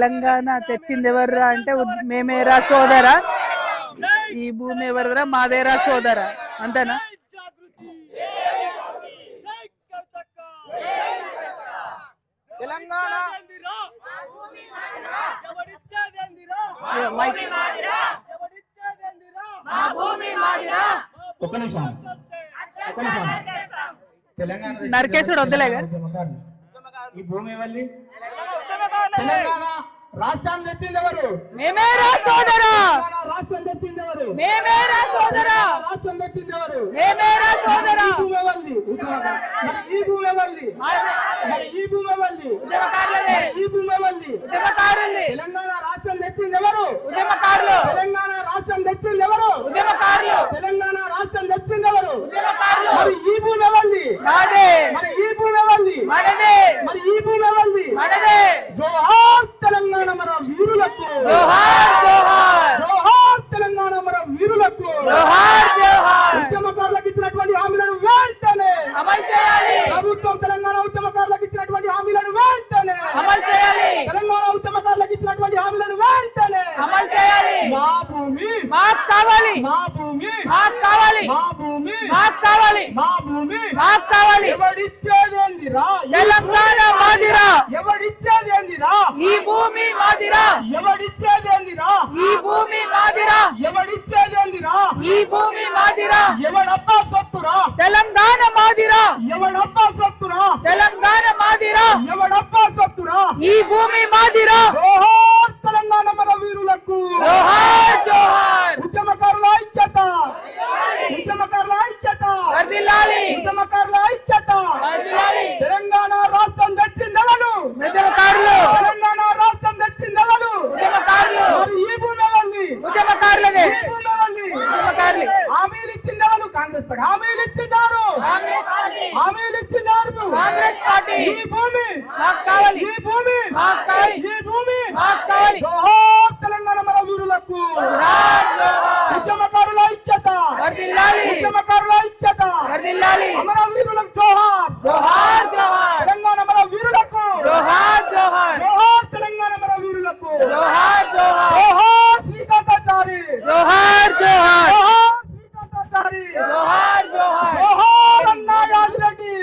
తెలంగాణ తెచ్చింది ఎవర్రా అంటే మేమేరా సోదరా? ఈ భూమి ఎవరిదరా? మాదేరా సోదరా. అంతేనా? తెలంగాణ ఏ, మైక్. ఒక్క నిమిషం. ఒక్క నిమిషం. తెలంగాణ నరికేసుడు వద్దులేగా ఈ భూమి తెలంగాణ. రాష్ట్రాన్ని తెచ్చింది ఎవరు మేమేరా సోదరా. రాష్ట్రం తెచ్చింది ఎవరు మేమేరా సోదరా. రాష్ట్రం తెచ్చింది ఎవరు మేమేరా సోదరా. ఈ భూమి ఎవరిది మరి ఈ భూమి ఎవరిది మరి ఈ భూమి ఎవరిది ఉద్యమకారులదే ఈ భూమి ఎవరిది ఉద్యమకారులే తెలంగాణ రాష్ట్రం తెచ్చింది ఎవరు ఉద్యమకారులు. తెలంగాణ రాష్ట్రం తెచ్చింది ఎవరు ఉద్యమకారులు. తెలంగాణ రాష్ట్రం తెచ్చింది ఎవరు ఉద్యమకారులు. మరి ఈ భూమి ఎవరిది మాదే. మరి ఈ భూమి ఎవరిది మనదే మరి ఈ భూమి ఎవరిది మనదే జోహార్ తెలంగాణ మన వీరులకు. తెలంగాణ మన వీరులకు. ఉద్యమకారులకు ఇచ్చినటువంటి హామీలను వెంటనే. అమలు చేయాలి. ప్రభుత్వం తెలంగాణ ఉద్యమకారులకు ఇచ్చినటువంటి హామీలను వెంటనే. అమలు చేయాలి. తెలంగాణ ఉద్యమకారులకు ఇచ్చినటువంటి హామీలను వెంటనే. అమలు చేయాలి. మా భూమి. మాకు కావాలి. మా భూమి. మాకు కావాలి. మా భూమి. మాకు కావాలి. మా భూమి. మాకు కావాలి. ఎవడిచ్చేదేందిరా? తెలంగాణ మాదిరా ఎవడిచ్చేదేందిరా ఈ భూమి మాదిరా ఎవడిచ్చేదేందిరా ఈ భూమి మాదిరా ఎవడిచ్చేదేందిరా ఈ భూమి మాదిరా ఎవడబ్బా సొత్తురా? తెలంగాణ మాదిరా. ఎవడబ్బా సొత్తురా? తెలంగాణ మాదిరా. ఎవడబ్బా సొత్తురా? ఈ భూమి మాదిరా. తెలంగాణ మన వీరులకు జోహార్ జోహార్ ఉద్యమకారుల ఐక్యత ఉద్యమకారుల ఐక్యత వర్ధిల్లాలి ఉద్యమకారుల ఐక్యత వర్ధిల్లాలి తెలంగాణ రాష్ట్రం తెచ్చిందెవరు ఉద్యమకారులు తెలంగాణ రాష్ట్రం తెచ్చిందెవరు ఉద్యమకారులు మరి ఈ భూమి ఎవరిది ఉద్యమకారులదే ఈ భూమి ఎవరిది ఉద్యమకారులే హామీలు ఇచ్చిందెవరు కాంగ్రెస్ పార్టీ హామీలు ఇచ్చిందారు కాంగ్రెస్ పార్టీ హామీలు ఇచ్చిందారు కాంగ్రెస్ పార్టీ ఈ భూమి మాకు కావాలి ఈ భూమి మాకు కావాలి ఈ భూమి మాకు కావాలి జోహార్ తెలంగాణ మన వీరులకు జోహార్ జోహార్ ఉద్యమకారుల ఐక్యత వర్ధిల్లాలి ఐక్యత వర్ధిల్లాలి అమర వీరులకు జోహార్ జోహార్ జోహార్ తెలంగాణ మన వీరులకు జోహార్ జోహార్ జోహార్ తెలంగాణ మన వీరులకు జోహార్ జోహార్ జోహార్ శ్రీకాంతాచారి జోహార్ జోహార్ జోహార్ శ్రీకాంతాచారి జోహార్ జోహార్ జోహార్ అన్నా యాదిరెడ్డి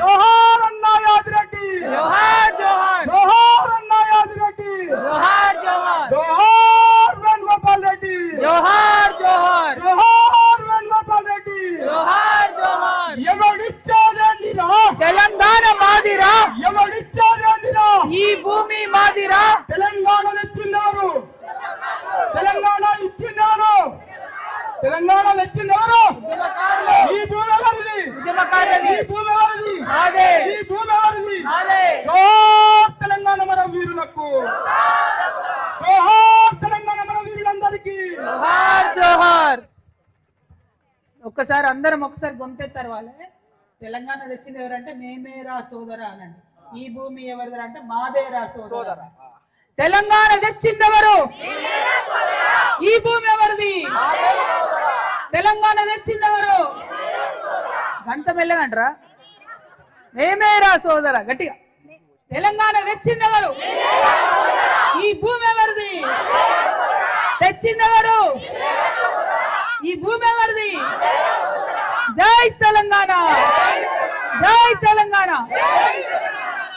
జోహార్ అన్నా యాదిరెడ్డి జోహార్ జోహార్ జోహార్ అన్నా యాదిరెడ్డి జోహార్ జోహార్ జోహార్ వేణుగోపాల్ రెడ్డి జోహార్ జోహార్ జోహార్ వేణుగోపాల్ రెడ్డి జోహార్ జోహార్ ఎవడిచ్చేదేందిరా తెలంగాణ మాదిరా ఎవడిచ్చేదేందిరా ఈ భూమి మాదిరా తెలంగాణ తెచ్చిందెవరు తెలంగాణ ఇచ్చిందెవరు తెలంగాణ తెచ్చిందెవరు ఉద్యమకారులు ఈ భూమి ఎవరిది ఉద్యమకారులది ఈ భూమి ఎవరిది మాదే ఈ భూమి ఎవరిది మాదే జోహార్ తెలంగాణ మన వీరులకు జోహార్ తెలంగాణ మన వీరులందరికీ జోహార్ ఒక్కసారి అందరం ఒకసారి గొంతెత్తారు వాళ్ళే. తెలంగాణ తెచ్చింది ఎవరంటే మేమేరా సోదర అనండి. ఈ భూమి ఎవరిదరా అంటే మాదేరా సోదర. తెలంగాణ తెచ్చింది ఎవరు? ఈ భూమి ఎవరిది? తెలంగాణ తెచ్చింది ఎవరు? గంట మెల్లగంటరా మేమేరా సోదర గట్టిగా. తెలంగాణ తెచ్చింది ఎవరు? ఈ భూమి ఎవరిది? తెచ్చిందెవరు? ఈ భూమి ఎవరిది? జై తెలంగాణ. జై తెలంగాణ.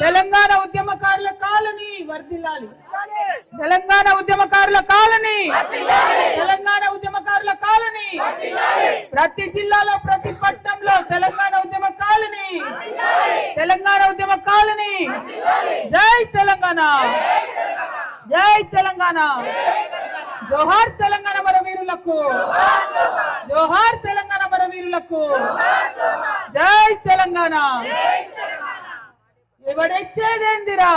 తెలంగాణ ఉద్యమకారుల కాలనీ వర్ధిల్లాలి. తెలంగాణ ఉద్యమకారుల కాలనీ తెలంగాణ ఉద్యమకారుల కాలనీ ప్రతి జిల్లాలో ప్రతి పట్టణంలో తెలంగాణ ఉద్యమ కాలనీ తెలంగాణ ఉద్యమ కాలనీ. జై తెలంగాణ. జై తెలంగాణ. జోహార్ తెలంగాణ మన వీరులకు జోహార్ తెలంగాణ మన వీరులకు జై తెలంగాణ. ఎవడిచ్చేదేందిరా?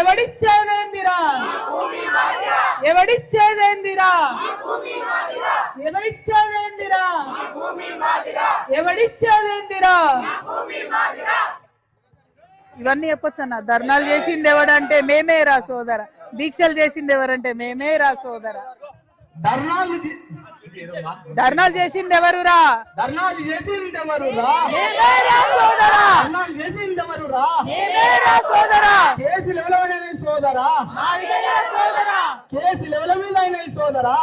ఎవడిచ్చేదేందిరా? ఎవడిచ్చేదేందిరా? ఎవడిచ్చేదేందిరా? ఎవడిచ్చేదేందిరా? ఇవన్నీ చెప్పొచ్చు అన్న ధర్నాలు చేసింది ఎవడంటే మేమే రా సోదర. దీక్షలు చేసింది ఎవరంటే మేమే రా సోదర. ధర్నాలు ధర్నాలు చేసింది ఎవరురా? ధర్నాలు చేసింది ఎవరురా సోదరా. ధర్నాలు చేసింది ఎవరురా సోదరా. కేసు లెవెల సోదరా. మాదిగేరా సోదరా. కేసు లెవెల మీద అయిన సోదరా.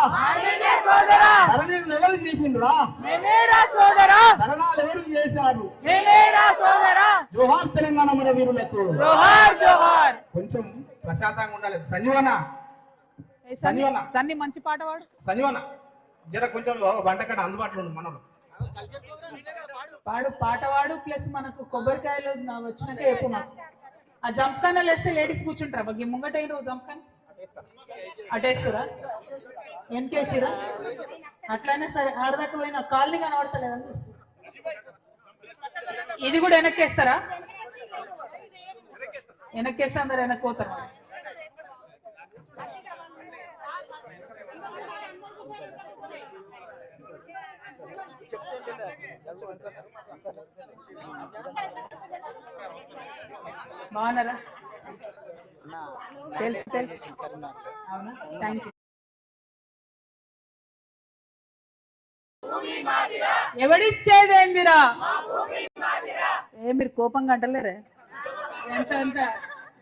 సోదరా. ధరణి ఎవరు చేసిండ్రా మేమేరా సోదరా. ధరణాలు ఎవరు చేశారు? మేమేరా సోదరా. జోహార్ తెలంగాణ మన వీరులకు జోహార్ జోహార్. కొంచెం ప్రశాంతంగా ఉండాలి. సంజీవన సంజీవన. సన్ని మంచి పాట పాడు సంజీవన జర కొంచెం వంటకడ అందుబాటులో ఉంది మనలో పాడు పాట పాడు ప్లస్ మనకు కొబ్బరికాయలు వచ్చినాక చెప్పు మాకు. ఆ జంప్కానలు వేస్తే లేడీస్ కూర్చుంటారా? బాగా ముంగట అయిన జంప్కాన్? అటేస్తురా? వెనకేసిరా అట్లానే సరే ఆడదాకా పోయిన కాలనీ కనబడతలేదని చూస్తుంది ఇది కూడా వెనక్కేస్తారా? వెనక్కేస్తే అందరు వెనక్కి పోతారు. బాగున్నారా? తెలుసు తెలుసు. అవునా? థ్యాంక్ యూ ఎవడిచ్చేదేందిరా ఏ మీరు కోపంగా అంటలేరే? ఎంత ఎంత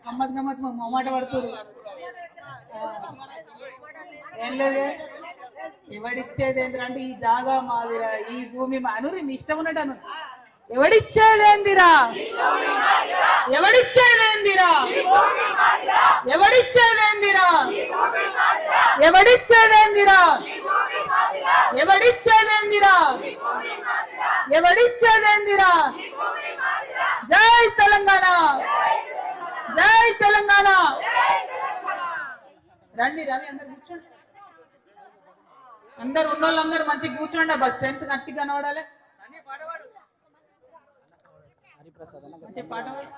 గమ్మత్ గమ్మత్ మా మొమాట పడుతుంది ఏం లేదే. ఎవడిచ్చేదేందిరా అంటే ఈ జాగా మాదిరా ఈ భూమి మా అనురి మీ ఇష్టం ఉన్నట్టు అను ఎవడిచ్చేదేందిరా ఎవడిచ్చేదేందిరా ఎవడిచ్చేదేందిరా ఎవడిచ్చేదేందిరా ఎవడిచ్చేదేందిరా ఎవడిచ్చేదేందిరా జై తెలంగాణ జై తెలంగాణ రండి రవి అందరు కూర్చోండి అందరు ఉన్న వాళ్ళందరూ మంచిగా కూర్చోండి బస్ స్ట్రెంత్ గట్టిగా కనబడాలి మంచి పాట పాడు.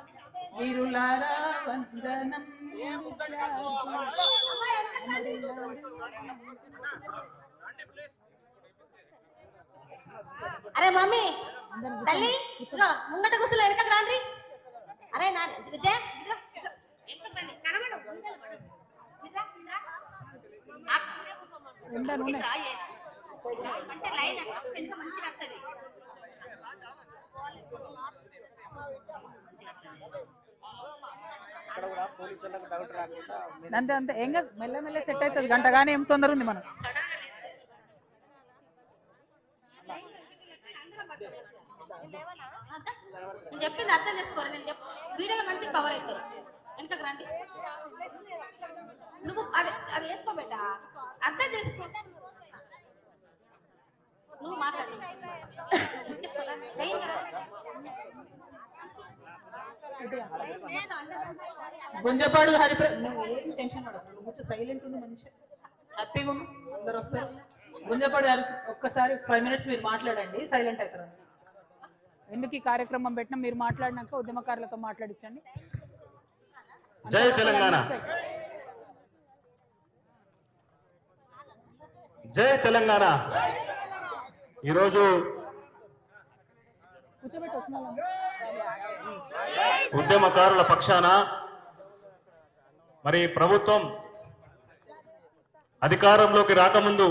వీరులారా వందనం అరే మమ్మీ తల్లి ఇదిగో ముంగట కూర్చులో వెనకకు రాండి అరే నా. అంటే లైన్ వెనక మంచిగా వస్తుంది అంతే అంతే. ఏం కాదు మెల్ల మెల్ల సెట్ అవుతుంది. గంట కానీ ఏం తొందర ఉంది మనకు అర్థం? నేను చెప్పింది అర్థం చేసుకోరు నేను చెప్ వీడియోలో మంచిగా కవర్ అవుతుంది. వెనకకు రండి. నువ్వు అది అది వేసుకోబెట్ట అర్థం చేసుకో. నువ్వు మాట్లాడు. గుంజపాడు హరిప్ర నువ్వు టెన్షన్ పడకు. నువ్వు కూర్చో సైలెంట్ ఉండి మంచిగా. హ్యాపీగా ఉండు అందరు వస్తారు. గుంజపాడు గారు ఒక్కసారి ఫైవ్ మినిట్స్ మీరు మాట్లాడండి. సైలెంట్ అవుతారు. ఎందుకు ఈ కార్యక్రమం పెట్టినా మీరు మాట్లాడినాక ఉద్యమకారులతో మాట్లాడించండి జై తెలంగాణ. జై తెలంగాణ. ఈరోజు ఉద్యమకారుల పక్షాన మరి ప్రభుత్వం అధికారంలోకి రాకముందు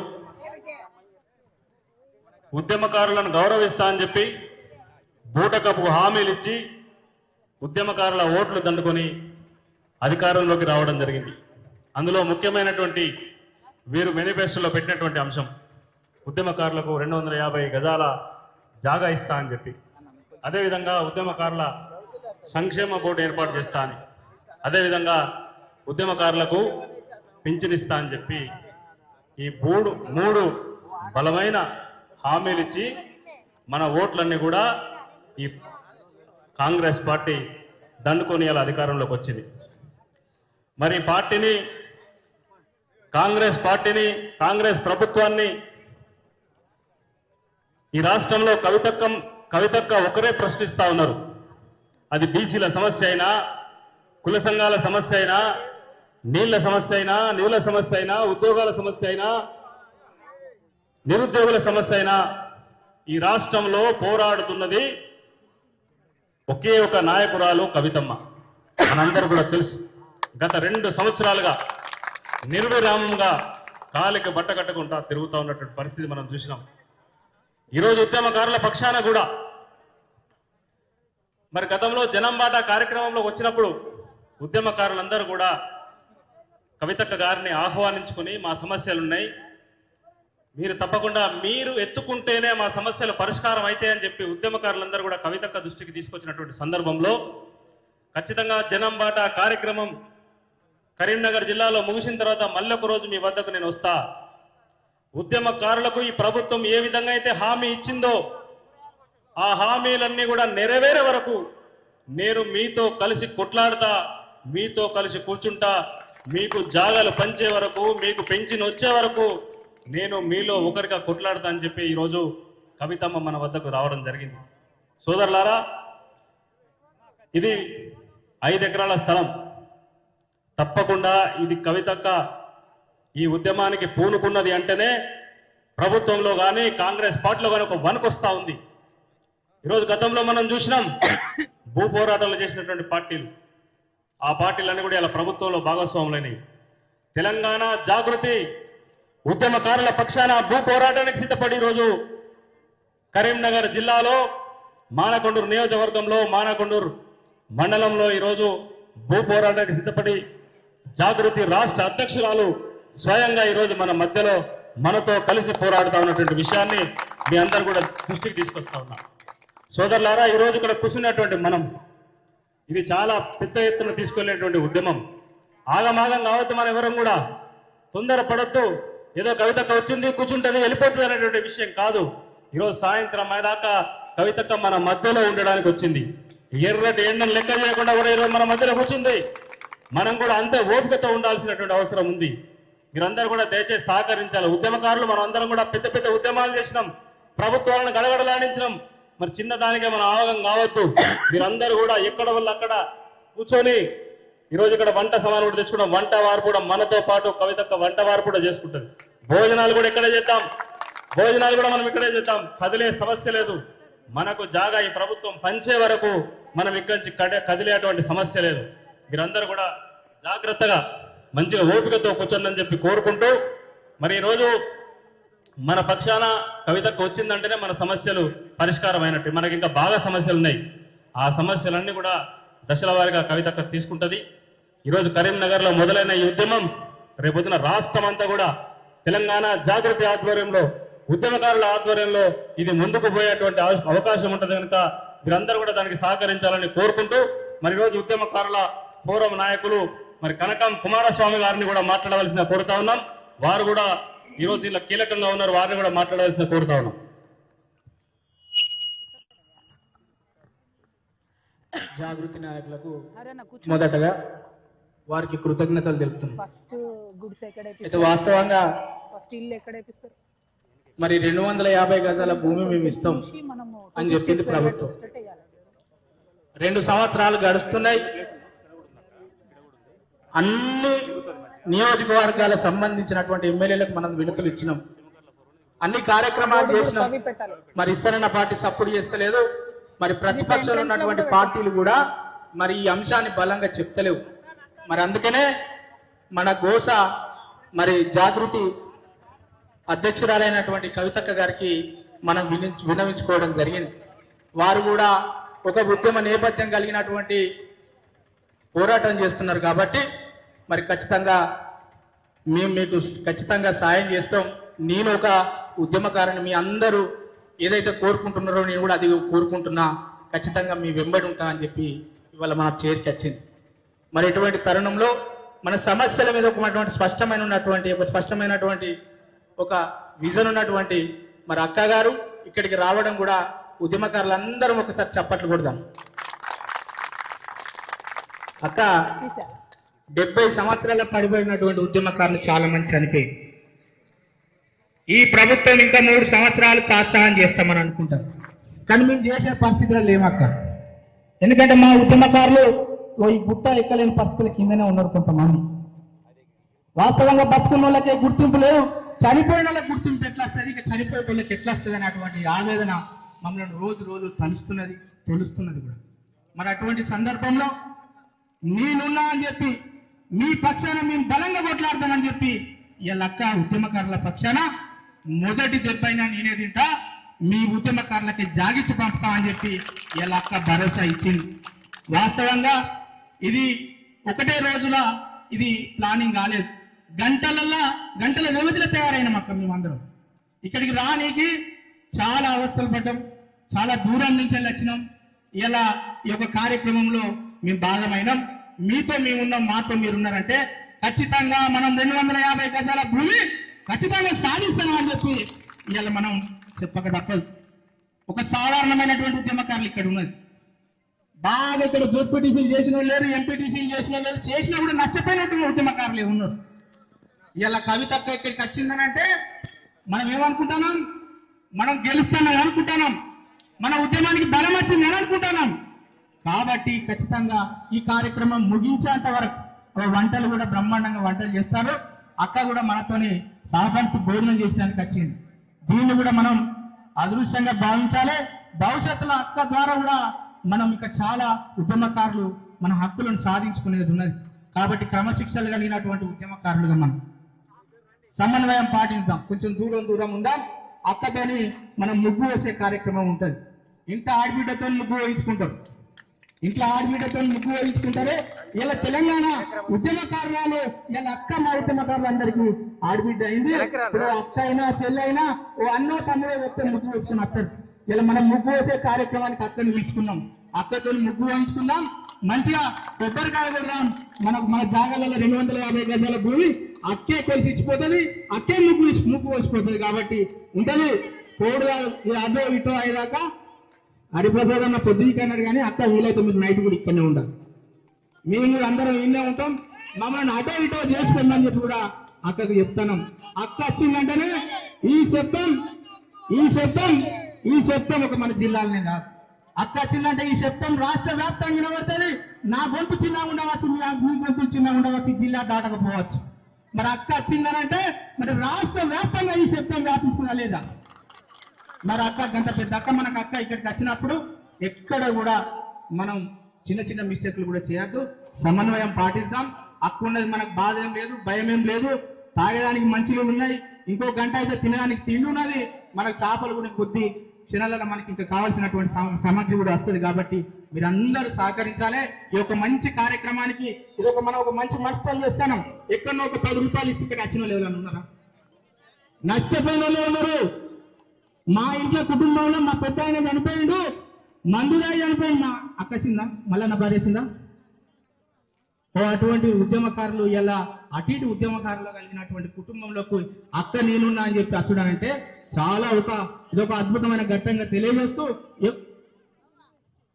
ఉద్యమకారులను గౌరవిస్తా అని చెప్పి బూటకపు హామీలు ఇచ్చి ఉద్యమకారుల ఓట్లు దండుకొని అధికారంలోకి రావడం జరిగింది. అందులో ముఖ్యమైనటువంటి వీరు మేనిఫెస్టోలో పెట్టినటువంటి అంశం ఉద్యమకారులకు రెండు వందల యాభై గజాల జాగా ఇస్తా అని చెప్పి. అదేవిధంగా ఉద్యమకారుల సంక్షేమ బోర్డు ఏర్పాటు చేస్తా అని. అదేవిధంగా ఉద్యమకారులకు పింఛనిస్తా అని చెప్పి ఈ మూడు మూడు బలమైన హామీలు ఇచ్చి మన ఓట్లన్నీ కూడా ఈ కాంగ్రెస్ పార్టీ దండుకొని అధికారంలోకి వచ్చింది. మరి పార్టీని కాంగ్రెస్ పార్టీని కాంగ్రెస్ ప్రభుత్వాన్ని ఈ రాష్ట్రంలో కవితక్కం కవితక్క ఒకరే ప్రశ్నిస్తా ఉన్నారు. అది బీసీల సమస్య అయినా కుల సంఘాల సమస్య అయినా నీళ్ళ సమస్య అయినా నిధుల సమస్య అయినా ఉద్యోగాల సమస్య అయినా నిరుద్యోగుల సమస్య అయినా ఈ రాష్ట్రంలో పోరాడుతున్నది ఒకే ఒక నాయకురాలు కవితమ్మ. మనందరూ కూడా తెలుసు. గత రెండు సంవత్సరాలుగా నిర్విరామంగా కాలికి బట్ట కట్టకుండా తిరుగుతూ ఉన్నటువంటి పరిస్థితి మనం చూసినాం. ఈరోజు ఉద్యమకారుల పక్షాన కూడా మరి గతంలో జనం బాట కార్యక్రమంలో వచ్చినప్పుడు ఉద్యమకారులందరూ కూడా కవితక్క గారిని ఆహ్వానించుకుని మా సమస్యలు ఉన్నాయి మీరు తప్పకుండా మీరు ఎత్తుకుంటేనే మా సమస్యలు పరిష్కారం అయితే అని చెప్పి ఉద్యమకారులందరూ కూడా కవితక్క దృష్టికి తీసుకొచ్చినటువంటి సందర్భంలో ఖచ్చితంగా జనం బాట కార్యక్రమం కరీంనగర్ జిల్లాలో ముగిసిన తర్వాత మళ్ళీ ఒక రోజు మీ వద్దకు నేను వస్తా. ఉద్యమకారులకు ఈ ప్రభుత్వం ఏ విధంగా అయితే హామీ ఇచ్చిందో ఆ హామీలన్నీ కూడా నెరవేరే వరకు నేను మీతో కలిసి కొట్లాడతా మీతో కలిసి కూర్చుంటా మీకు జాగాలు పంచే వరకు మీకు పెంచిన వచ్చే వరకు నేను మీలో ఒకరిగా కొట్లాడతా అని చెప్పి ఈరోజు కవితమ్మ మన వద్దకు రావడం జరిగింది. సోదరులారా ఇది ఐదు ఎకరాల స్థలం. తప్పకుండా ఇది కవితక్క ఈ ఉద్యమానికి పూనుకున్నది అంటేనే ప్రభుత్వంలో కానీ కాంగ్రెస్ పార్టీలో కానీ ఒక వనకొస్తా ఉంది. ఈరోజు గతంలో మనం చూసినాం భూ పోరాటాలు చేసినటువంటి పార్టీలు. ఆ పార్టీలన్నీ కూడా ఇలా ప్రభుత్వంలో భాగస్వాములైనవి. తెలంగాణ జాగృతి ఉద్యమకారుల పక్షాన భూ పోరాటానికి సిద్ధపడి ఈరోజు కరీంనగర్ జిల్లాలో మానకొండూరు నియోజకవర్గంలో మానకొండూరు మండలంలో ఈరోజు భూ పోరాటానికి సిద్ధపడి జాగృతి రాష్ట్ర అధ్యక్షురాలు స్వయంగా ఈరోజు మన మధ్యలో మనతో కలిసి పోరాడుతా ఉన్నటువంటి విషయాన్ని మీ అందరు కూడా దృష్టికి తీసుకొస్తా ఉన్నా. సోదరులారా ఈరోజు ఇక్కడ కూర్చున్నటువంటి మనం ఇది చాలా పెద్ద ఎత్తున తీసుకెళ్ళేటువంటి ఉద్యమం. ఆగమాగం కావద్దు మనం ఎవరం కూడా. తొందర పడద్దు ఏదో కవితక్క వచ్చింది కూర్చుంటుంది వెళ్ళిపోతుంది అనేటువంటి విషయం కాదు. ఈరోజు సాయంత్రం అయ్యేదాకా కవితక్క మన మధ్యలో ఉండడానికి వచ్చింది. ఎర్రటి ఎండను లెక్క చేయకుండా కూడా ఈరోజు మన మధ్యలో కూర్చుంది. మనం కూడా అంతే ఓపికతో ఉండాల్సినటువంటి అవసరం ఉంది. మీరందరూ కూడా దయచేసి సహకరించాలి. ఉద్యమకారులు మనం అందరం కూడా పెద్ద పెద్ద ఉద్యమాలు చేసినాం. ప్రభుత్వాలను గడగడలాడించినాం. మరి చిన్నదానికే మనం ఆవగం కావద్దు. మీరందరూ కూడా ఎక్కడ వల్ల అక్కడ కూర్చొని ఈరోజు ఇక్కడ వంట సమానం కూడా తెచ్చుకున్నాం. వంట వారు కూడా మనతో పాటు కవితక్క వంట వారు కూడా చేసుకుంటుంది. భోజనాలు కూడా ఇక్కడే చేద్దాం. భోజనాలు కూడా మనం ఇక్కడే చేద్దాం. కదిలే సమస్య లేదు. మనకు జాగా ఈ ప్రభుత్వం పంచే వరకు మనం ఇక్కడి నుంచి కడే కదిలేటువంటి సమస్య లేదు. మీరందరూ కూడా జాగ్రత్తగా మంచిగా ఓపికతో కూర్చొని చెప్పి కోరుకుంటూ మరి ఈరోజు మన పక్షాన కవితకు వచ్చిందంటేనే మన సమస్యలు పరిష్కారం అయినట్టు మనకి ఇంకా బాగా సమస్యలు ఉన్నాయి. ఆ సమస్యలన్నీ కూడా దశల వారీగా కవితక్క తీసుకుంటుంది. ఈరోజు కరీంనగర్లో మొదలైన ఈ ఉద్యమం రేపొద్దున రాష్ట్రం అంతా కూడా తెలంగాణ జాగృతి ఆధ్వర్యంలో ఉద్యమకారుల ఆధ్వర్యంలో ఇది ముందుకు పోయేటువంటి అవ- అవకాశం ఉంటుంది కనుక మీరందరూ కూడా దానికి సహకరించాలని కోరుకుంటూ మరి ఈరోజు ఉద్యమకారుల ఫోరం నాయకులు మరి కనకం కుమారస్వామి గారిని కూడా మాట్లాడవలసిన కోరుతా ఉన్నాం. వారు కూడా ఈరోజు దీనిలో కీలకంగా ఉన్నారు వారిని కూడా మాట్లాడవలసిన కోరుతా ఉన్నాం. జాగృతి నాయకులకు మొదటగా వారికి కృతజ్ఞతలు తెలుపుతున్నాం. ఫస్ట్ గుడ్స్ ఎక్కడ అయితే వాస్తవంగా ఫస్ట్ ఇల్లు ఎక్కడ వేపిస్తారు మరి రెండు వందల యాభై గజాల భూమి మేము ఇస్తాం అని చెప్పింది ప్రభుత్వం. రెండు సంవత్సరాలు గడుస్తున్నాయి. అన్ని నియోజకవర్గాలకు సంబంధించినటువంటి ఎమ్మెల్యేలకు మనం వినతులు ఇచ్చినాం. అన్ని కార్యక్రమాలు చేసినాం. మరి ఇస్తారన్న పార్టీ సపోర్ట్ చేస్తలేదు. మరి ప్రతిపక్షంలో ఉన్నటువంటి పార్టీలు కూడా మరి ఈ అంశాన్ని బలంగా చెప్తలేవు. మరి అందుకనే మన గోస మరి జాగృతి అధ్యక్షురాలైనటువంటి కవితక్క గారికి మనం విని వినవించుకోవడం జరిగింది. వారు కూడా ఒక ఉద్యమ నేపథ్యం కలిగినటువంటి పోరాటం చేస్తున్నారు కాబట్టి మరి ఖచ్చితంగా మేము మీకు ఖచ్చితంగా సాయం చేస్తాం. నేను ఒక ఉద్యమకారుని మీ అందరూ ఏదైతే కోరుకుంటున్నారో నేను కూడా అది కోరుకుంటున్నా. ఖచ్చితంగా మీ వెంబడి ఉంటా అని చెప్పి ఇవాళ మన చేరికి వచ్చింది. మరి ఇటువంటి తరుణంలో మన సమస్యల మీద ఒకటువంటి స్పష్టమైన ఉన్నటువంటి ఒక స్పష్టమైనటువంటి ఒక విజన్ ఉన్నటువంటి మరి అక్క గారు ఇక్కడికి రావడం కూడా ఉద్యమకారులందరం ఒకసారి చప్పట్లు కొడదాం. అక్క డెబ్బై సంవత్సరాల పడిపోయినటువంటి ఉద్యమకారులు చాలా మంది చనిపోయి ఈ ప్రభుత్వం ఇంకా మూడు సంవత్సరాలు ప్రోత్సాహం చేస్తామని అనుకుంటారు. కానీ మేము చేసే పరిస్థితులు లేమక్క ఎందుకంటే మా ఉద్యమకారులు ఈ గుట్ట ఎక్కలేని పరిస్థితుల కిందనే ఉన్నారు కొంతమంది. వాస్తవంగా బతుకున్న వాళ్ళకే గుర్తింపు లేదు. చనిపోయిన వాళ్ళకి గుర్తింపు ఎట్లా వస్తుంది ఇక చనిపోయే వాళ్ళకి ఎట్లా వస్తుంది అనేటువంటి ఆవేదన మమ్మల్ని రోజు రోజు తలుస్తున్నది తెలుస్తున్నది కూడా. మరి అటువంటి సందర్భంలో నేనున్నా అని చెప్పి మీ పక్షాన మేము బలంగా కొట్లాడతామని చెప్పి వీళ్ళక్క ఉద్యమకారుల పక్షాన మొదటి దెబ్బైనా నేనే తింటా మీ ఉద్యమకారులకి జాగిచ్చి పంపుతా అని చెప్పి వీళ్ళక్క భరోసా ఇచ్చింది. వాస్తవంగా ఇది ఒకటే రోజుల ఇది ప్లానింగ్ కాలేదు. గంటలల్లా గంటల వ్యవధిలో తయారైన అక్క మేమందరం ఇక్కడికి రానీకి చాలా అవస్థలు పడ్డాం. చాలా దూరం నుంచి వెళ్ళి వచ్చినాం. ఇలా ఈ యొక్క కార్యక్రమంలో మేము భాగమైనాం. మీతో మేము ఉన్నాం మాతో మీరున్నారంటే ఖచ్చితంగా మనం రెండు వందల యాభై గజాల భూమి ఖచ్చితంగా సాధిస్తాం అని చెప్పి ఇలా మనం చెప్పక తప్పదు. ఒక సాధారణమైనటువంటి ఉద్యమకారులు ఇక్కడ ఉన్నది. బాగా ఇక్కడ జోడ్పీటీసీలు చేసిన లేరు ఎంపీటీసీలు చేసిన లేరు చేసినా కూడా నష్టపోయినట్టు ఉద్యమకారులే ఉన్నారు ఇలా కవితత్వం ఇక్కడికి వచ్చిందనంటే మనం ఏమనుకుంటున్నాం? మనం గెలుస్తున్నాం అనుకుంటున్నాం. మన ఉద్యమానికి బలం వచ్చింది అని అనుకుంటున్నాం. కాబట్టి ఖచ్చితంగా ఈ కార్యక్రమం ముగించేంత వరకు వంటలు కూడా బ్రహ్మాండంగా వంటలు చేస్తారు. అక్క కూడా మనతోని సహపంక్తి భోజనం చేసినానికి వచ్చింది. దీన్ని కూడా మనం అదృష్టంగా భావించాలి. భవిష్యత్తులో అక్క ద్వారా కూడా మనం ఇక చాలా ఉద్యమకారులు మన హక్కులను సాధించుకునేది ఉన్నది. కాబట్టి క్రమశిక్షలు కలిగినటువంటి ఉద్యమకారులుగా మనం. సమన్వయం పాటిద్దాం. కొంచెం దూరం దూరం ఉందాం. అక్కతోని మనం ముగ్గు వేసే కార్యక్రమం ఉంటుంది. ఇంత ఆడబిడ్డతో ముగ్గు వేయించుకుంటాం. ఇంట్లో ఆడబిడ్డతో ముగ్గు వేయించుకుంటారే? ఇలా తెలంగాణ ఉద్యమకారులు ఇలా అక్క మా ఉద్యమకారులు అందరికీ ఆడబిడ్డ అయింది. అక్క అయినా చెల్లి అయినా ఓ అన్నో తమ్ముడో వస్తే ముగ్గు వేసుకుని వస్తారు ఇలా మనం ముగ్గు వేసే కార్యక్రమానికి అక్కని తీసుకున్నాం. అక్కతో ముగ్గు వేయించుకుందాం. మంచిగా కొబ్బరికాయ కొడదాం. మనకు మన జాగాలలో రెండు వందల యాభై గజాల భూమి అక్కే కొలిసి ఇచ్చిపోతుంది. అక్కే ముగ్గు ముగ్గు వేసిపోతుంది కాబట్టి ఉంటది. తోడు అదో ఇటో అయ్యేదాకా హరిప్రసాద్ అన్న పొద్దుకి అన్నాడు కానీ అక్క వీలైతే మీరు నైట్ కూడా ఇక్కడనే ఉండాలి. మేము కూడా అందరం ఇన్నే ఉంటాం. మమ్మల్ని అటో ఇటో చేసుకుందని చెప్పి కూడా అక్కకు చెప్తాను అక్క వచ్చిందంటేనే ఈ శబ్దం ఈ శబ్దం ఈ శబ్దం ఒక మన జిల్లాలనే కాదు. అక్క వచ్చిందంటే ఈ శబ్దం రాష్ట్ర వ్యాప్తంగా వినబడుతుంది. నా గొంతు చిన్నగా ఉండవచ్చు మీ గొంతు చిన్నగా ఉండవచ్చు జిల్లా దాటకపోవచ్చు. మరి అక్క వచ్చిందనంటే మరి రాష్ట్ర వ్యాప్తంగా ఈ శబ్దం వ్యాపిస్తుందా లేదా? మరి అక్క గంట పెద్ద అక్క మనకు అక్క ఇక్కడికి వచ్చినప్పుడు ఎక్కడ కూడా మనం చిన్న చిన్న మిస్టేక్లు కూడా చేయొద్దు. సమన్వయం పాటిస్తాం. అక్క ఉన్నది మనకు బాధ ఏం లేదు భయం ఏం లేదు. తాగడానికి మంచిగా ఉన్నాయి. ఇంకో గంట అయితే తినడానికి తిండి ఉన్నది. మనకు చేపలు కూడా కొద్ది క్షణాలలో మనకి ఇంకా కావాల్సినటువంటి సామాగ్రి కూడా వస్తుంది కాబట్టి మీరందరూ సహకరించాలి. ఈ యొక్క మంచి కార్యక్రమానికి ఇది ఒక మనం ఒక మంచి మనసుతో చేస్తాను. ఎక్కడో ఒక పది రూపాయలు ఇస్తే ఇక్కడ వచ్చిన వాళ్ళు ఉన్నారా? నష్టపోయిన వాళ్ళు ఉన్నారు మా ఇంట్లో కుటుంబంలో మా పెద్ద ఆయన చనిపోయిండు. మందుదాయి చనిపోయింది మా అక్క చిందా? మళ్ళీ నా భార్య చిందా? ఓ అటువంటి ఉద్యమకారులు ఇలా అటు ఇటు ఉద్యమకారులు కలిగినటువంటి కుటుంబంలోకి అక్క నేనున్నా అని చెప్పి అచ్చుడానంటే చాలా ఒక ఇదొక అద్భుతమైన ఘట్టంగా తెలియజేస్తూ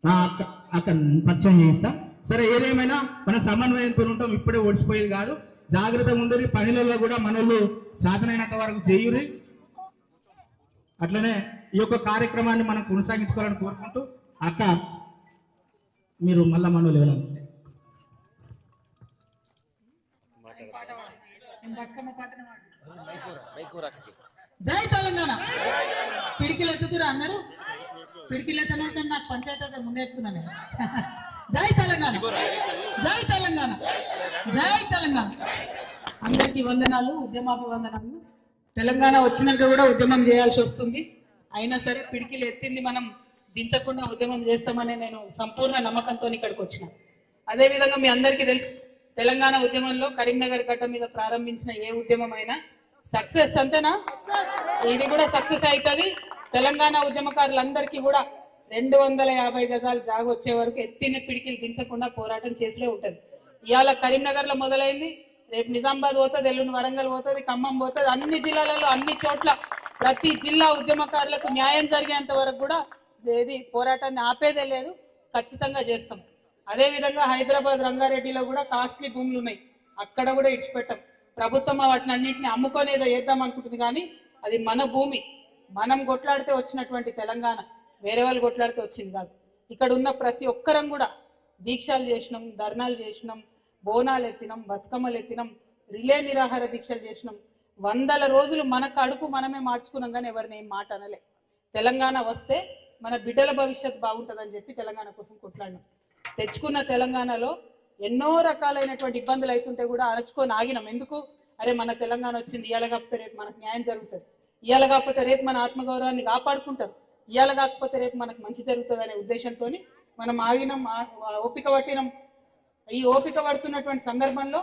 ఆ అక్క అక్క పరిచయం చేయిస్తా సరే ఏదేమైనా మన సమన్వయంతో ఉంటాం. ఇప్పుడే ఓడిచిపోయేది కాదు. జాగ్రత్తగా ఉండరు పనులలో కూడా మనల్ని చేతనైనంత వరకు చేయురి అట్లనే ఈ యొక్క కార్యక్రమాన్ని మనం కొనసాగించుకోవాలని కోరుకుంటూ అక్క మీరు మళ్ళా మనోళ్ళు వెళ్ళాలి జై తెలంగాణ. పిడికిలు ఎత్తుతురా అన్నారు పిడికిలు ఎత్తనంటే నాకు పంచాయతీ అయితే ముందే చెప్తున్నాను నేను. జై తెలంగాణ. జై తెలంగాణ. జై తెలంగాణ. అందరికీ వందనాలు ఉద్యమాభివందనాలు తెలంగాణ వచ్చినాక కూడా ఉద్యమం చేయాల్సి వస్తుంది. అయినా సరే పిడికిలు ఎత్తింది మనం దించకుండా ఉద్యమం చేస్తామని నేను సంపూర్ణ నమ్మకంతో ఇక్కడికి వచ్చిన. అదే విధంగా మీ అందరికీ తెలుసు తెలంగాణ ఉద్యమంలో కరీంనగర్ గడ్డ మీద ప్రారంభించిన ఏ ఉద్యమం అయినా సక్సెస్ అంతేనా? ఇది కూడా సక్సెస్ అవుతుంది. తెలంగాణ ఉద్యమకారులందరికీ కూడా రెండు వందల యాభై గజాలు జాగ వచ్చే వరకు ఎత్తిన పిడికిలు దించకుండా పోరాటం చేసులే ఉంటుంది. ఇవాళ కరీంనగర్లో మొదలైంది. రేపు నిజామాబాద్ పోతుంది ఎల్లుండి వరంగల్ పోతుంది ఖమ్మం పోతుంది అన్ని జిల్లాలలో అన్ని చోట్ల ప్రతి జిల్లా ఉద్యమకారులకు న్యాయం జరిగేంత వరకు కూడా ఏది పోరాటాన్ని ఆపేదే లేదు ఖచ్చితంగా చేస్తాం. అదే విధంగా హైదరాబాద్ రంగారెడ్డిలో కూడా కాస్ట్లీ భూములు ఉన్నాయి. అక్కడ కూడా ఇడిచిపెట్టాం. ప్రభుత్వం వాటిని అన్నింటిని అమ్ముకొనేదో వేద్దాం అనుకుంటుంది కానీ అది మన భూమి. మనం కొట్లాడితే వచ్చినటువంటి తెలంగాణ వేరే వాళ్ళు కొట్లాడితే వచ్చింది కాదు. ఇక్కడ ఉన్న ప్రతి ఒక్కరం కూడా దీక్షలు చేసినాం ధర్నాలు చేసినాం బోనాలు ఎత్తినాం బతుకమ్మలు ఎత్తినాం రిలే నిరాహార దీక్షలు చేసినాం. వందల రోజులు మన కడుపు మనమే మార్చుకున్నాం కానీ ఎవరిని ఏం మాట అనలే. తెలంగాణ వస్తే మన బిడ్డల భవిష్యత్ బాగుంటుందని చెప్పి తెలంగాణ కోసం కొట్లాడినాం. తెచ్చుకున్న తెలంగాణలో ఎన్నో రకాలైనటువంటి ఇబ్బందులు అవుతుంటే కూడా అరచుకొని ఆగినాం. ఎందుకు? అరే మన తెలంగాణ వచ్చింది ఇవాళ కాకపోతే రేపు మనకు న్యాయం జరుగుతుంది. ఇవాళ కాకపోతే రేపు మన ఆత్మగౌరవాన్ని కాపాడుకుంటారు. ఇవాళ కాకపోతే రేపు మనకు మంచి జరుగుతుంది అనే ఉద్దేశంతో మనం ఆగినం ఓపిక పట్టినం. ఈ ఓపిక పడుతున్నటువంటి సందర్భంలో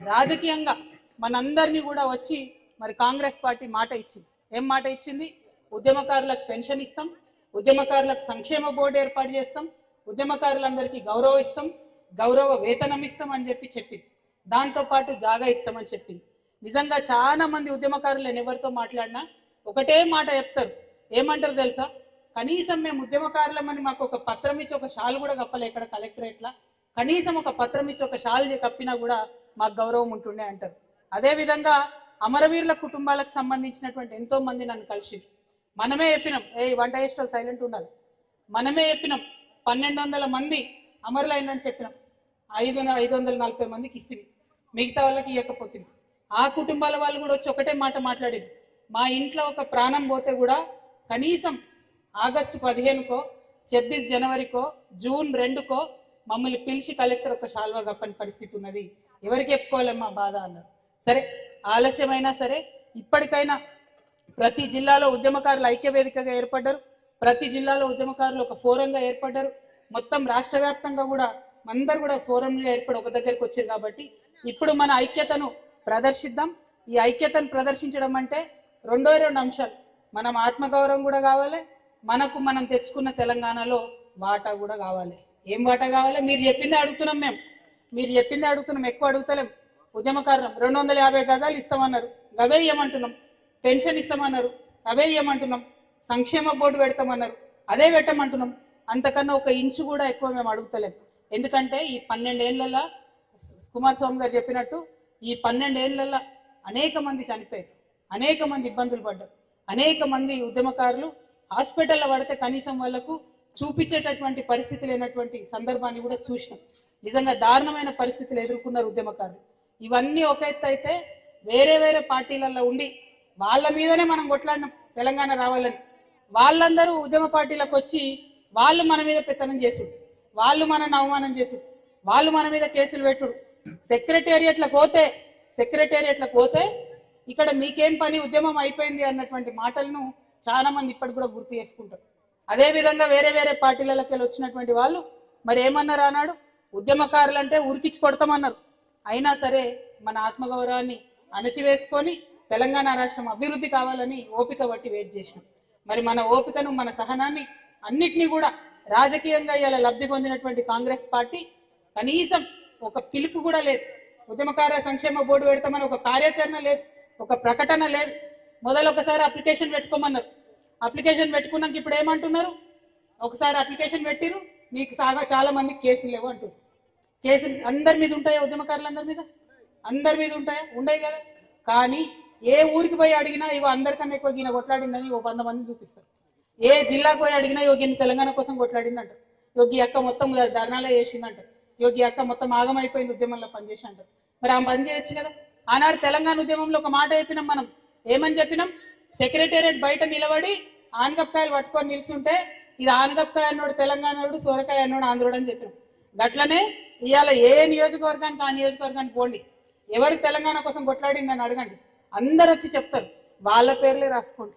రాజకీయంగా మనందరినీ కూడా వచ్చి మరి కాంగ్రెస్ పార్టీ మాట ఇచ్చింది. ఏం మాట ఇచ్చింది? ఉద్యమకారులకు పెన్షన్ ఇస్తాం ఉద్యమకారులకు సంక్షేమ బోర్డు ఏర్పాటు చేస్తాం ఉద్యమకారులందరికీ గౌరవం ఇస్తాం గౌరవ వేతనం ఇస్తాం అని చెప్పి చెప్పింది. దాంతో పాటు జాగా ఇస్తామని చెప్పింది. నిజంగా చాలా మంది ఉద్యమకారులు నేను ఎవరితో మాట్లాడినా ఒకటే మాట చెప్తారు. ఏమంటారు తెలుసా? కనీసం మేము ఉద్యమకారులమని మాకు ఒక పత్రం ఇచ్చి ఒక షాల్ కూడా కప్పలే ఇక్కడ కలెక్టరేట్లా. కనీసం ఒక పత్రం ఇచ్చి ఒక షాల్ కప్పినా కూడా మాకు గౌరవం ఉంటుండే అంటారు. అదే విధంగా అమరవీరుల కుటుంబాలకు సంబంధించినటువంటి ఎంతో మంది నన్ను కలిసి మనమే చెప్పినాం ఏ వంట చేసేటోళ్ళు సైలెంట్ ఉండాలి. మనమే చెప్పినాం పన్నెండు వందల మంది అమరులైందని చెప్పినాం. ఐదు ఐదు వందల నలభై మందికి ఇస్తుంది మిగతా వాళ్ళకి ఇవ్వకపోతుంది ఆ కుటుంబాల వాళ్ళు కూడా వచ్చి ఒకటే మాట మాట్లాడింది మా ఇంట్లో ఒక ప్రాణం పోతే కూడా కనీసం ఆగస్టు పదిహేనుకో ఛబ్బీస్ జనవరికో జూన్ రెండుకో మమ్మల్ని పిలిచి కలెక్టర్ ఒక శాల్వా కప్పని పరిస్థితి ఉన్నది. ఎవరికి చెప్పుకోవాలమ్మా బాధ అన్నారు. సరే ఆలస్యమైనా సరే ఇప్పటికైనా ప్రతి జిల్లాలో ఉద్యమకారులు ఐక్యవేదికగా ఏర్పడ్డారు. ప్రతి జిల్లాలో ఉద్యమకారులు ఒక ఫోరంగా ఏర్పడ్డారు. మొత్తం రాష్ట్ర వ్యాప్తంగా కూడా అందరు కూడా ఫోరంగా ఏర్పడి ఒక దగ్గరికి వచ్చారు కాబట్టి ఇప్పుడు మన ఐక్యతను ప్రదర్శిద్దాం. ఈ ఐక్యతను ప్రదర్శించడం అంటే రెండో రెండు అంశాలు. మనం ఆత్మగౌరవం కూడా కావాలి మనకు మనం తెచ్చుకున్న తెలంగాణలో వాటా కూడా కావాలి. ఏం వాటా కావాలో? మీరు చెప్పిందే అడుగుతున్నాం మేము. మీరు చెప్పింది అడుగుతున్నాం ఎక్కువ అడుగుతలేం. ఉద్యమకారణం రెండు వందల యాభై గజాలు ఇస్తామన్నారు. అవే ఇవ్వమంటున్నాం పెన్షన్ ఇస్తామన్నారు. అవే ఇవ్వమంటున్నాం సంక్షేమ బోర్డు పెడతామన్నారు. అదే పెట్టమంటున్నాం. అంతకన్నా ఒక ఇంచు కూడా ఎక్కువ మేము అడుగుతలేం. ఎందుకంటే ఈ పన్నెండేళ్ళలో కుమారస్వామి గారు చెప్పినట్టు ఈ పన్నెండేళ్ళలో అనేక మంది చనిపోయారు. అనేక మంది ఇబ్బందులు పడ్డారు. అనేక మంది ఉద్యమకారులు హాస్పిటల్లో పడితే కనీసం వాళ్ళకు చూపించేటటువంటి పరిస్థితి లేనటువంటి సందర్భాన్ని కూడా చూసినాం. నిజంగా దారుణమైన పరిస్థితులు ఎదుర్కొన్నారు ఉద్యమకారులు. ఇవన్నీ ఒక ఎత్తు అయితే వేరే వేరే పార్టీలలో ఉండి వాళ్ళ మీదనే మనం కొట్లాడినాం తెలంగాణ రావాలని. వాళ్ళందరూ ఉద్యమ పార్టీలకు వచ్చి వాళ్ళు మన మీద పెత్తనం చేసుడు వాళ్ళు మనని అవమానం చేసుడు వాళ్ళు మన మీద కేసులు పెట్టుడు. సెక్రటేరియట్లకు పోతే సెక్రటేరియట్లకు పోతే ఇక్కడ మీకేం పని ఉద్యమం అయిపోయింది అన్నటువంటి మాటలను చాలా మంది ఇప్పటికి కూడా గుర్తు చేసుకుంటారు. అదేవిధంగా వేరే వేరే పార్టీలకి వెళ్ళి వచ్చినటువంటి వాళ్ళు మరి ఏమన్నారు అన్నాడు ఉద్యమకారులు అంటే ఉరికించి కొడతామన్నారు. అయినా సరే మన ఆత్మగౌరవాన్ని అణచివేసుకొని తెలంగాణ రాష్ట్రం అభివృద్ధి కావాలని ఓపిక బట్టి వెయిట్ చేసినాం. మరి మన ఓపికను మన సహనాన్ని అన్నిటినీ కూడా రాజకీయంగా ఇలా లబ్ధి పొందినటువంటి కాంగ్రెస్ పార్టీ కనీసం ఒక పిలుపు కూడా లేదు. ఉద్యమకార సంక్షేమ బోర్డు పెడతామని ఒక కార్యాచరణ లేదు ఒక ప్రకటన లేదు. మొదలు ఒకసారి అప్లికేషన్ పెట్టుకోమన్నారు. అప్లికేషన్ పెట్టుకున్నాక ఇప్పుడు ఏమంటున్నారు? ఒకసారి అప్లికేషన్ పెట్టిరు మీకు సాగా చాలా మంది కేసులు లేవు అంటారు కేసులు అందరి మీద ఉంటాయా ఉద్యమకారులందరి మీద? అందరి మీద ఉంటాయా? ఉండయి కదా. కానీ ఏ ఊరికి పోయి అడిగినా ఇగో అందరికన్నా ఎక్కువ ఈయన కొట్లాడిందని ఓ వంద మంది చూపిస్తారు. ఏ జిల్లాకు పోయి అడిగినా యోగి తెలంగాణ కోసం కొట్లాడిందంట. యోగి అక్క మొత్తం ధర్నాలో చేసిందంట. యోగి అక్క మొత్తం ఆగమైపోయింది ఉద్యమంలో పనిచేసి అంటారు మరి ఆమె పని చేయొచ్చు కదా. ఆనాడు తెలంగాణ ఉద్యమంలో ఒక మాట చెప్పినాం మనం. ఏమని చెప్పినాం? సెక్రటేరియట్ బయట నిలబడి ఆనగపకాయలు పట్టుకొని నిల్చుంటే ఇది ఆనగపకాయ అన్నోడు తెలంగాణోడు సొరకాయ అన్నోడు ఆంధ్రుడు అని చెప్పినాం గట్లనే ఇవాళ ఏ నియోజకవర్గానికి ఆ నియోజకవర్గానికి పోండి. ఎవరు తెలంగాణ కోసం కొట్లాడింది నన్ను అడగండి. అందరు వచ్చి చెప్తారు. వాళ్ళ పేర్లే రాసుకోండి.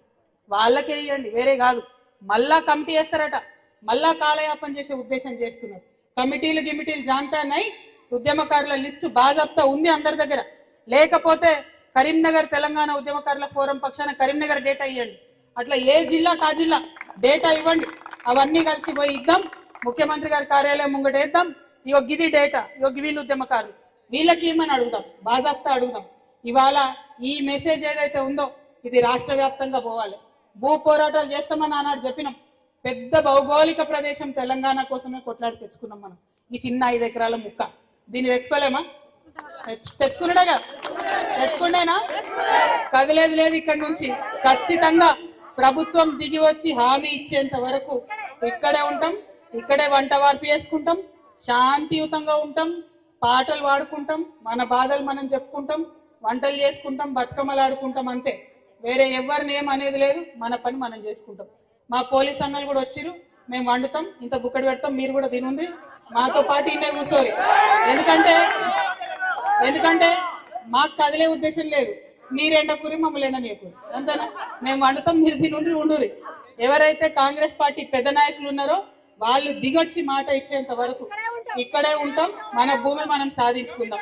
వాళ్ళకే ఇవ్వండి వేరే కాదు. మళ్ళా కమిటీ వేస్తారట. మళ్ళా కాలయాపన చేసే ఉద్దేశం చేస్తున్నారు. కమిటీలు గిమిటీలు జాంతానై ఉద్యమకారుల లిస్టు బాజాప్తా ఉంది అందరి దగ్గర. లేకపోతే కరీంనగర్ తెలంగాణ ఉద్యమకారుల ఫోరం పక్షాన కరీంనగర్ డేటా ఇవ్వండి అట్లా ఏ జిల్లా కా జిల్లా డేటా ఇవ్వండి. అవన్నీ కలిసి పోయి ఇద్దాం. ముఖ్యమంత్రి గారి కార్యాలయం ముంగట వేద్దాం. ఇగో గిది డేటా ఇగో వీళ్ళు ఉద్యమకారులు. వీళ్ళకి ఏమని అడుగుదాం బాజాప్తా అడుగుదాం ఇవాళ ఈ మెసేజ్ ఏదైతే ఉందో ఇది రాష్ట్ర వ్యాప్తంగా పోవాలి. భూ పోరాటాలు చేస్తామని ఆనాడు చెప్పినాం. పెద్ద భౌగోళిక ప్రదేశం తెలంగాణ కోసమే కొట్లాడి తెచ్చుకున్నాం మనం. ఈ చిన్న ఐదు ఎకరాల ముక్క. దీన్ని తెచ్చుకోలేమా? తెచ్చు- తెచ్చుకున్నాడేగా? తెచ్చుకుండేనా? కదిలేదు లేదు ఇక్కడ నుంచి. ఖచ్చితంగా ప్రభుత్వం దిగి వచ్చి హామీ ఇచ్చేంత వరకు ఇక్కడే ఉంటాం ఇక్కడే వంట వార్పు చేసుకుంటాం శాంతియుతంగా ఉంటాం పాటలు పాడుకుంటాం మన బాధలు మనం చెప్పుకుంటాం వంటలు చేసుకుంటాం బతుకమ్మలు ఆడుకుంటాం అంతే. వేరే ఎవరిని ఏం అనేది లేదు మన పని మనం చేసుకుంటాం. మా పోలీస్ అన్నలు కూడా వచ్చిరు మేము వండుతాం ఇంత బుక్కడి పెడతాం మీరు కూడా తినుంది మాతో పాటు ఇన్నే కూర్చోరు ఎందుకంటే ఎందుకంటే మాకు కదిలే ఉద్దేశం లేదు. మీరు ఎండకూరి మమ్మల్ని ఎండనీయకూరి అంతేనా? మేము వండుతాం మీరు తినుండ్రి ఉండురి ఎవరైతే కాంగ్రెస్ పార్టీ పెద్ద నాయకులు ఉన్నారో వాళ్ళు దిగొచ్చి మాట ఇచ్చేంత వరకు ఇక్కడే ఉంటాం మన భూమి మనం సాధించుకుందాం.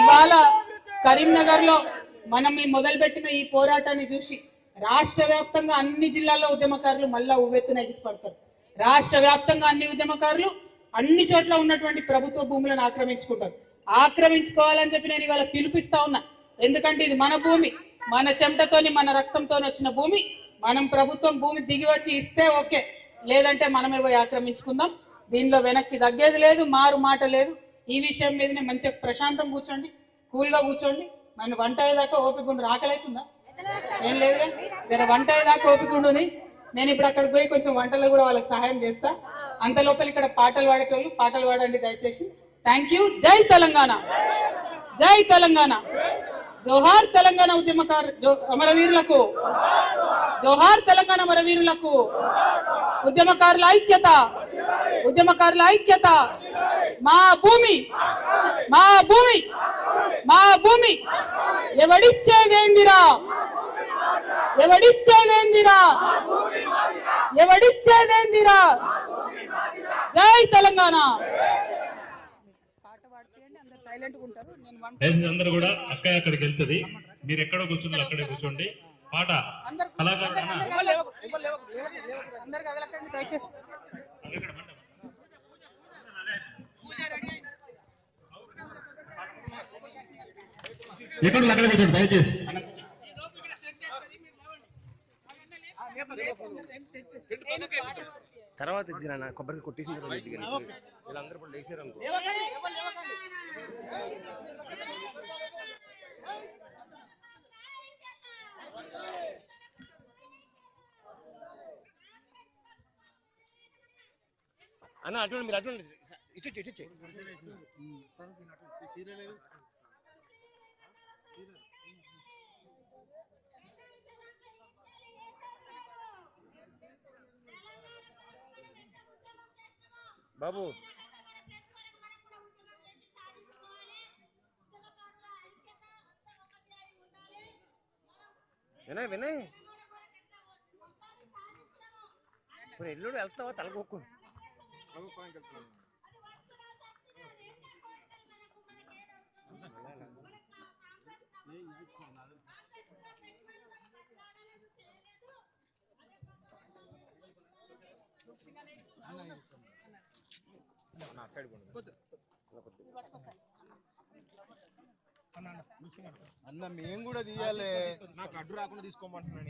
ఇవాళ కరీంనగర్లో మనం ఈ మొదలుపెట్టిన ఈ పోరాటాన్ని చూసి రాష్ట్ర వ్యాప్తంగా అన్ని జిల్లాల్లో ఉద్యమకారులు మళ్ళా ఉవ్వెత్తున ఎగిసిపడతారు. రాష్ట్ర వ్యాప్తంగా అన్ని ఉద్యమకారులు అన్ని చోట్ల ఉన్నటువంటి ప్రభుత్వ భూములను ఆక్రమించుకుంటారు. ఆక్రమించుకోవాలని చెప్పి నేను ఇవాళ పిలిపిస్తా ఉన్నా. ఎందుకంటే ఇది మన భూమి మన చెమటతోని మన రక్తంతోని వచ్చిన భూమి. మనం ప్రభుత్వం భూమి దిగి వచ్చి ఇస్తే ఓకే. లేదంటే మనమే పోయి ఆక్రమించుకుందాం. దీనిలో వెనక్కి తగ్గేది లేదు మారు మాట లేదు. ఈ విషయం మీదనే మంచిగా ప్రశాంతం కూర్చోండి కూల్గా కూర్చోండి. మన వంట అయ్యేదాకా ఓపికండు ఉండు ఏం లేదు జర వంట అయ్యేదాకా ఓపికండుని నేను ఇప్పుడు అక్కడికి పోయి కొంచెం వంటలు కూడా వాళ్ళకి సహాయం చేస్తా. అంత లోపల ఇక్కడ పాటలు పాడేటోళ్ళు పాటలు పాడండి దయచేసి. థ్యాంక్ యూ జై తెలంగాణ. జై తెలంగాణ. జోహార్ తెలంగాణ ఉద్యమకారు జో- అమరవీరులకు. జోహార్ తెలంగాణ అమరవీరులకు. ఉద్యమకారుల ఐక్యత. ఉద్యమకారుల ఐక్యత. మా భూమి. మా భూమి. మా భూమి. ఎవడిచ్చేదేందిరా? ఎవడిచ్చేదేందిరా? ఎవడిచ్చేదేందిరా? జై తెలంగాణ. అందరు సైలెంట్ ఉంటారు నేను వంట దయచేసి అందరూ కూడా అక్కడే అక్కడికి వెళ్తుంది. మీరు ఎక్కడో కూర్చున్నారు అక్కడే కూర్చోండి. పాట ఎక్కడ అక్కడ కూర్చోండి దయచేసి. తర్వాత ఎదిగినా కొబ్బరికి కొట్టేసిన తర్వాత దిగిన వీళ్ళందరూ ఇప్పుడు లేచారు అనుకో. అన్న అటువంటి మీరు అటువంటి ఇచ్చి ఇచ్చి బాబు. వినయ్ వినయ్. ఇప్పుడు ఎల్లుడు వెళ్తావా? తలకొక్కు అన్న మేము కూడా తీయాలి. నాకు అడ్డు రాకుండా తీసుకోమంటున్నాను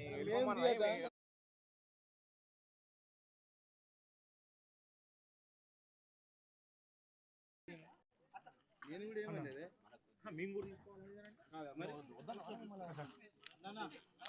నేను కూడా ఏమనేది మేము కూడా తీసుకోవాలి? మరి?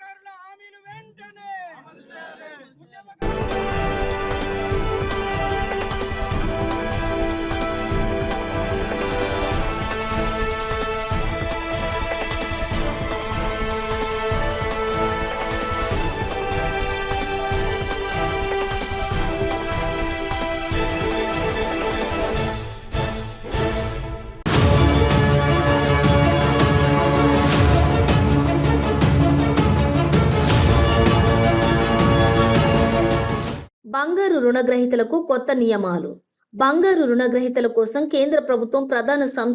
ఉద్యమకారుల హామీలు వెంటనే! బంగారు రుణగ్రహీతలకు కొత్త నియమాలు. బంగారు రుణగ్రహీతల కోసం కేంద్ర ప్రభుత్వం ప్రధాన సంస్థ